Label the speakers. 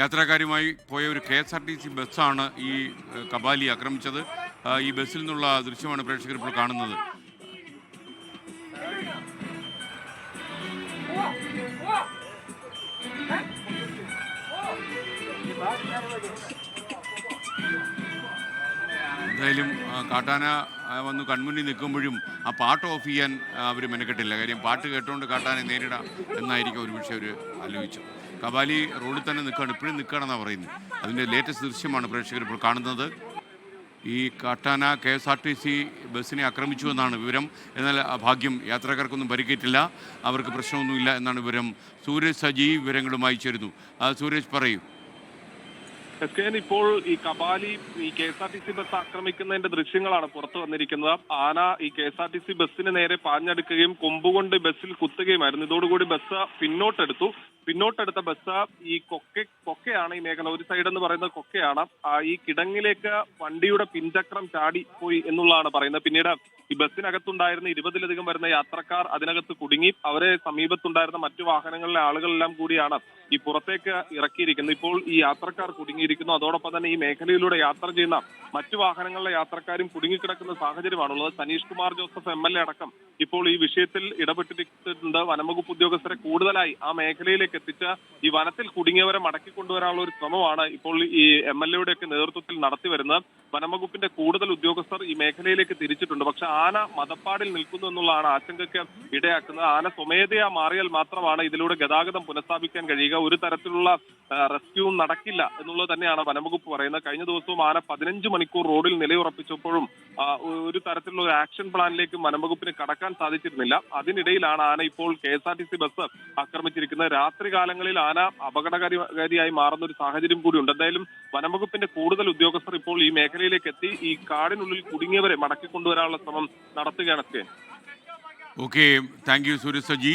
Speaker 1: യാത്രക്കാരുമായി പോയ ഒരു K S R T C ബസ്സാണ് ഈ കബാലി ആക്രമിച്ചത്. ഈ ബസ്സിൽ നിന്നുള്ള ദൃശ്യമാണ് പ്രേക്ഷകർ ഇപ്പോൾ കാണുന്നത്. എന്തായാലും കാട്ടാന വന്ന് കൺമുന്നിൽ നിൽക്കുമ്പോഴും ആ പാട്ട് ഓഫ് ചെയ്യാൻ അവർ മെനക്കെട്ടില്ല. കാര്യം പാട്ട് കേട്ടുകൊണ്ട് കാട്ടാനെ നേരിടാം എന്നായിരിക്കും ഒരു പക്ഷേ അവർ ആലോചിച്ചു കബാലി റോഡിൽ തന്നെ നിൽക്കുകയാണ്. ഇപ്പോഴും നിൽക്കുകയാണെന്നാണ് പറയുന്നത്. അതിന്റെ ലേറ്റസ്റ്റ് ദൃശ്യമാണ് പ്രേക്ഷകർ ഇപ്പോൾ കാണുന്നത്. ഈ കാട്ടാന K S R T C ബസ്സിനെ ആക്രമിച്ചു എന്നാണ് വിവരം. എന്നാൽ ഭാഗ്യം യാത്രക്കാർക്കൊന്നും പരിക്കേറ്റില്ല. അവർക്ക് പ്രശ്നമൊന്നുമില്ല എന്നാണ് വിവരം. സൂരജ് സജി വിവരങ്ങളുമായി ചേരുന്നു. സൂരജ് പറയൂ.
Speaker 2: എസ് കെ ഇപ്പോൾ ഈ കബാലി ഈ K S R T C bus ആക്രമിക്കുന്നതിന്റെ ദൃശ്യങ്ങളാണ് പുറത്തു വന്നിരിക്കുന്നത്. ആന ഈ K S R T C ബസ്സിന് നേരെ പാഞ്ഞെടുക്കുകയും കൊമ്പുകൊണ്ട് ബസ്സിൽ കുത്തുകയുമായിരുന്നു. ഇതോടുകൂടി ബസ് പിന്നോട്ടെടുത്തു. പിന്നോട്ടെടുത്ത ബസ് ഈ കൊക്കെ കൊക്കയാണ് ഈ മേഖല. ഒരു സൈഡ് എന്ന് പറയുന്നത് കൊക്കയാണ്. ഈ കിടങ്ങിലേക്ക് വണ്ടിയുടെ പിൻചക്രം ചാടി പോയി എന്നുള്ളതാണ് പറയുന്നത്. പിന്നീട് ഈ ബസ്സിനകത്തുണ്ടായിരുന്ന ഇരുപതിലധികം വരുന്ന യാത്രക്കാർ അതിനകത്ത് കുടുങ്ങി അവരെ സമീപത്തുണ്ടായിരുന്ന മറ്റു വാഹനങ്ങളിലെ ആളുകളെല്ലാം കൂടിയാണ് ഈ പുറത്തേക്ക് ഇറക്കിയിരിക്കുന്നത്. ഇപ്പോൾ ഈ യാത്രക്കാർ കുടുങ്ങിയിരിക്കുന്നു. അതോടൊപ്പം തന്നെ ഈ മേഖലയിലൂടെ യാത്ര ചെയ്യുന്ന മറ്റു വാഹനങ്ങളിലെ യാത്രക്കാരും കുടുങ്ങിക്കിടക്കുന്ന സാഹചര്യമാണുള്ളത്. Sanish Kumar Joseph M L A അടക്കം ഇപ്പോൾ ഈ വിഷയത്തിൽ ഇടപെട്ടിട്ടുണ്ട്. വനംവകുപ്പ് ഉദ്യോഗസ്ഥരെ കൂടുതലായി ആ മേഖലയിലേക്ക് എത്തിച്ച് ഈ വനത്തിൽ കുടുങ്ങിയവരെ മടക്കി കൊണ്ടുവരാനുള്ള ഒരു ശ്രമമാണ് ഇപ്പോൾ ഈ എം എൽ എയുടെ ഒക്കെ നേതൃത്വത്തിൽ നടത്തി വരുന്നത്. വനംവകുപ്പിന്റെ കൂടുതൽ ഉദ്യോഗസ്ഥർ ഈ മേഖലയിലേക്ക് തിരിച്ചിട്ടുണ്ട്. പക്ഷെ ആന മതപ്പാടിൽ നിൽക്കുന്നു എന്നുള്ളതാണ് ആശങ്കയ്ക്ക് ഇടയാക്കുന്നത്. ആന സ്വമേധയാ മാറിയാൽ മാത്രമാണ് ഇതിലൂടെ ഗതാഗതം പുനഃസ്ഥാപിക്കാൻ കഴിയുക. ഒരു തരത്തിലുള്ള റെസ്ക്യൂ നടക്കില്ല എന്നുള്ളത് തന്നെയാണ് വനംവകുപ്പ് പറയുന്നത്. കഴിഞ്ഞ ദിവസവും ആന പതിനഞ്ച് മണിക്കൂർ റോഡിൽ നിലയുറപ്പിച്ചപ്പോഴും ഒരു തരത്തിലുള്ള ഒരു ആക്ഷൻ പ്ലാനിലേക്ക് വനംവകുപ്പിന് കടക്കാൻ സാധിച്ചിരുന്നില്ല. അതിനിടയിലാണ് ആന ഇപ്പോൾ K S R T C bus ആക്രമിച്ചിരിക്കുന്നത്. രാത്രികാലങ്ങളിൽ ആന അപകടകാരിയായി മാറുന്ന ഒരു സാഹചര്യം കൂടി ഉണ്ട്. എന്തായാലും വനംവകുപ്പിന്റെ കൂടുതൽ ഉദ്യോഗസ്ഥർ ഇപ്പോൾ ഈ മേഖലയിലേക്ക് എത്തി. ഈ കാടിനുള്ളിൽ കുടുങ്ങിയവരെ മടക്കി കൊണ്ടുവരാനുള്ള ശ്രമം നടത്തുകയാണ്
Speaker 1: okay thank you Suresh Saji